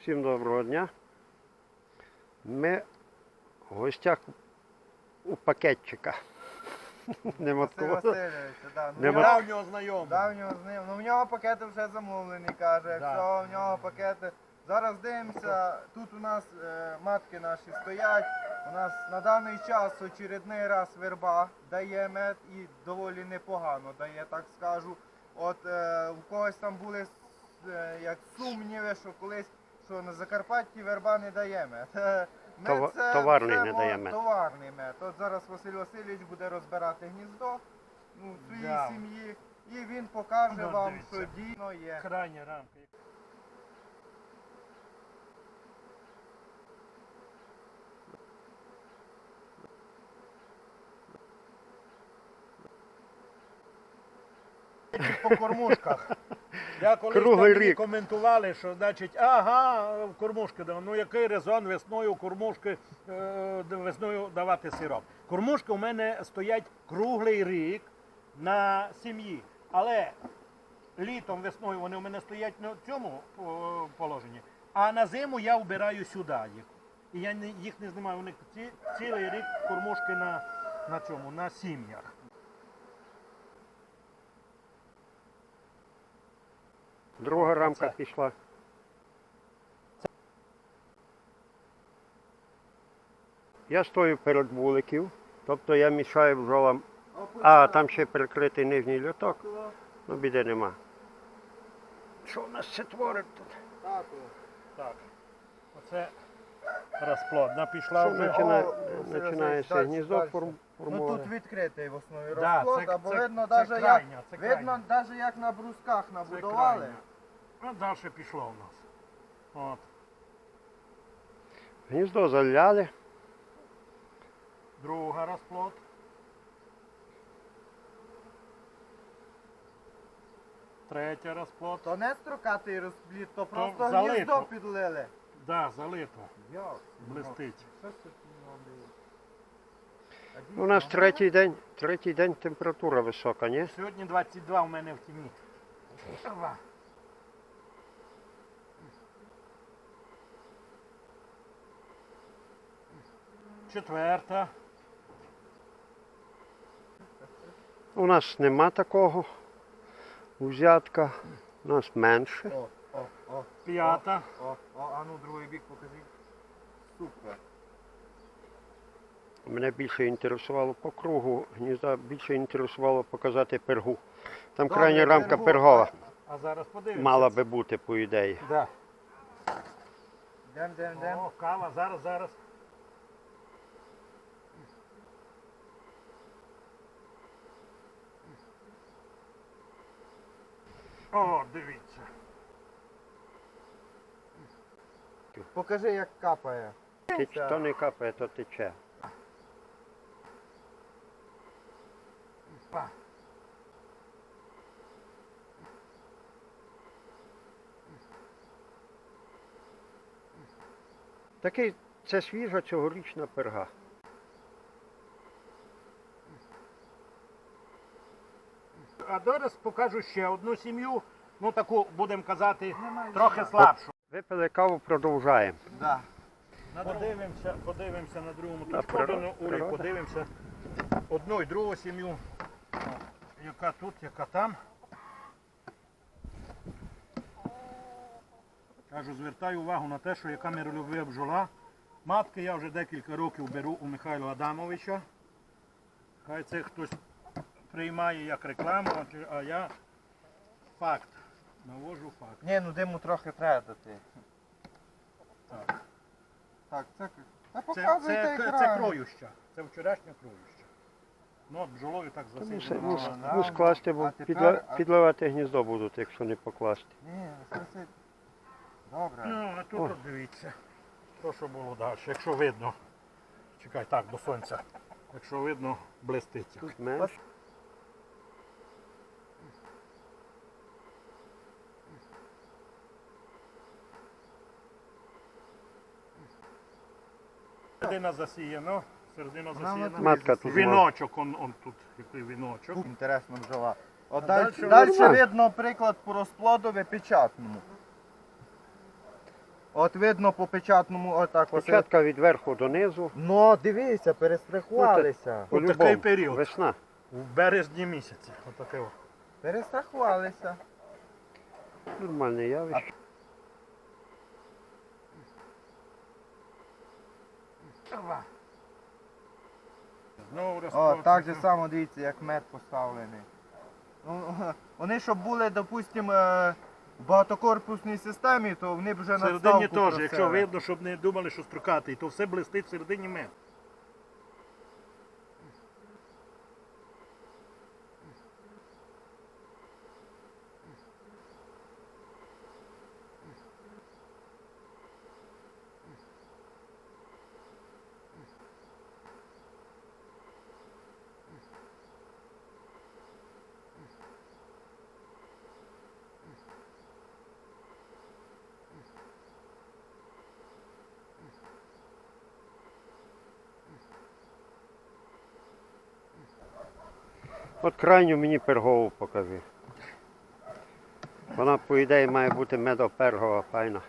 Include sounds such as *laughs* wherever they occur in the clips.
Всім доброго дня. Ми в гостях у пакетчика. *laughs* Васильович, да. Ну, Нема- в нього- Давнього знайомого. давнього з ним. Ну в нього пакети вже замовлені, каже. Да. Все, в нього пакети. Зараз дивимося, тут у нас е, матки наші стоять. У нас на даний час очередний раз верба дає мед і доволі непогано дає, так скажу. От е, у когось там були е, як сумніви, що колись що на Закарпатті верба не дає мед. *laughs* Мед це- товарний це не дає мед. Товарний мед. От зараз Василь Васильович буде розбирати гніздо ну, в своїй Да. сім'ї. І він покаже Ну, вам, дивіться. що дійсно є. Крайня рамка. По кормушках. *laughs* Я колись Круглий там мені рік. коментували, що значить, ага, в кормушки дав. Ну який резон весною кормушки е, весною давати сироп? Кормушки у мене стоять круглий рік на сім'ї. Але літом, весною вони у мене стоять на цьому положенні, а на зиму я вбираю сюди їх. І я не- їх не знімаю. Вони ці, цілий рік кормушки на, на цьому, на сім'ях. Друга рамка Це. пішла. Я стою перед вуликів, тобто я мішаю бджолам. А, там ще прикритий нижній льоток, ну біди нема. Що в нас це творить тут? Тату. Так. Оце розплодна пішла вже. починає, починається Васильович, гніздо форм, Ну тут відкритий в основі Да, розплод, це- або це- видно, це навіть як, крайня, це видно крайня. навіть як на брусках набудували. крайня. А далі пішло у нас. От. Гніздо заляли. Друга розплод. Третя розплод. То не строкатий розплід, то просто залито. гніздо підлили. Да, залито. Йо, Блистить. А У нас третій день, третій день температура висока, ні? Сьогодні 22 у мене в тіні. Четверта. У нас нема такого взятка, у нас менше. О, о, о, П'ята. о, о, а ну другий бік покажіть. Супер. Мене більше інтересувало по кругу гнізда, більше інтересувало показати пергу. Там Добре, крайня рамка пергу. пергова А зараз подивимося. мала би бути, по ідеї. Да. Дем, дем, дем. О, кава, зараз, зараз. О, дивіться. Покажи, як капає. Ти- То не капає, то тече. Па. Такий, це свіжа цьогорічна перга. А зараз покажу ще одну сім'ю, ну таку, будемо казати, трохи слабшу. Випили каву, продовжаємо. Да. Подивимося, подивимося на другому тут Улі, природа. подивимося одну і другу сім'ю. Яка тут, яка там. Кажу, звертаю увагу на те, що яка миролюбива бджола. Матки я вже декілька років беру у Михайла Адамовича. Хай це хтось приймає як рекламу, а я факт. Навожу факт. Ні, ну диму трохи треба дати. Так. Так, це та Це, показуйте це, це, екран. кроюща. Це вчорашня кроюща. Ну от бджолою так ну, с- ну, скласти, бо А тепер- підла- а- підливати гніздо будуть, якщо не покласти. Ні, це все. Добре. Ну, а тут от дивіться. То, що було далі. Якщо видно. Чекай, так, до сонця. Якщо видно, блистить. Тут менше. Середина засіяно. Середина засіяна. Матка тут. Віночок, он, он тут, який віночок. Інтересно. От далі, дальше видно приклад по розплодові печатному. От видно по печатному отак. ось. Початка від верху до низу. Ну, дивіться, перестрахувалися. От По-любому. такий період. Весна. В березні місяці. Отаке. о. Перестрахувалися. Нормальне явище. Знову О, так же само дивіться, як мед поставлений. Ну, *laughs* вони, щоб були, допустимо, е, в багатокорпусній системі, то вони б вже В Всередині середині теж, якщо видно, щоб не думали, що строкатий, то все блистить в середині мед. От крайню мені пергову покажи. Вона, по ідеї, має бути медопергова файна.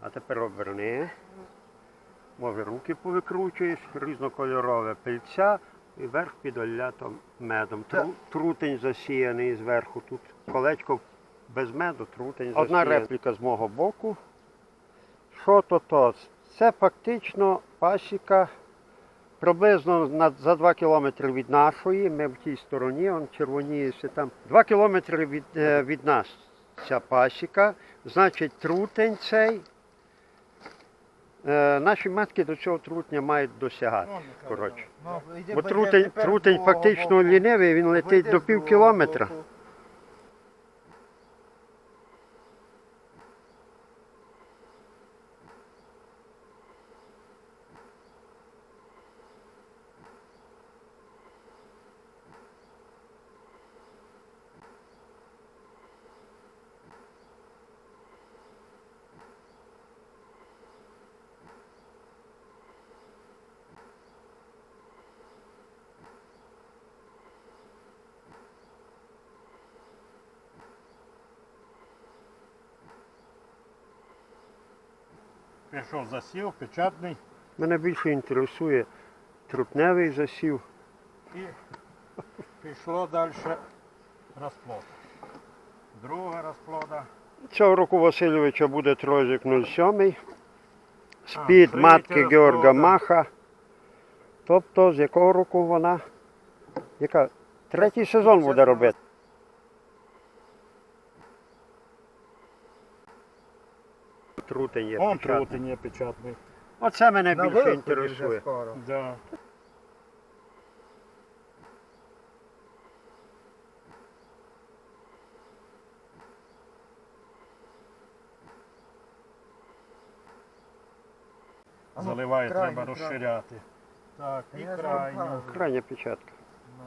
А тепер оберни. Може руки повикручуєш, різнокольорове пильця і верх під олятом медом. Тру, трутень засіяний зверху. Тут колечко без меду, трутень засіяний. Одна репліка з мого боку. Що то то? Це фактично пасіка приблизно на, за 2 кілометри від нашої. Ми в тій стороні, он червоніється там. 2 кілометри від, е, від нас ця пасіка. Значить, трутень цей. Е, наші матки до цього трутня мають досягати. Коротше. Ну, Бо трутень, трутень фактично лінивий, він летить до пів кілометра. Пішов засів, печатний Мене більше інтересує трутневий засів. і пішло далі розплод. Друга розплода. Цього року Васильовича буде трозик 07. А, Спід третя матки Георга. Маха. Тобто з якого року вона? Яка? Третій сезон буде робити. Трутень є. Он печатний. трутень є печатний. Оце мене На більше вже інтересує. скоро. Да. А ну, Заливає, крайню, треба крайню. розширяти. Так, і Я ж крайню. кажу. Крайня печатка. Ну.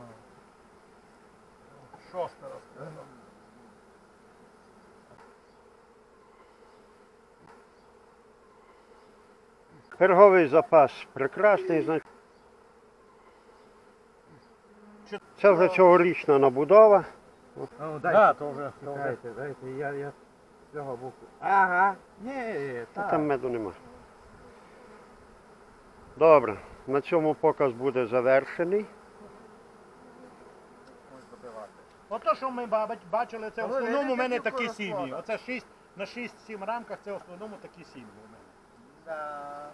Шоста розплода. Перговий запас прекрасний, Це вже цьогорічна набудова. Ну, Так, дайте, да, то вже. то вже. дайте, дайте, я, я цього боку. Ага, ні, так. Там меду нема. Добре, на цьому показ буде завершений. Ото, що ми бачили, це в основному у мене такі сім'ї. Оце 6, на 6-7 рамках це в основному такі сім'ї у мене. Да.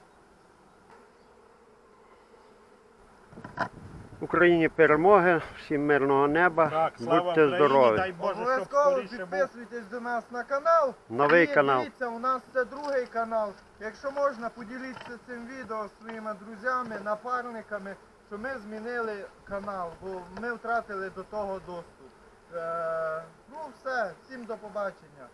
Україні перемоги, всім мирного неба. Так, слава Будьте Україні, здорові. дай Боже, щоб Обов'язково скоріше був. підписуйтесь до нас на канал. Новий І канал. Дивіться, у нас це другий канал. Якщо можна, поділіться цим відео своїми друзями, напарниками, що ми змінили канал, бо ми втратили до того доступ. Е, ну все, всім до побачення.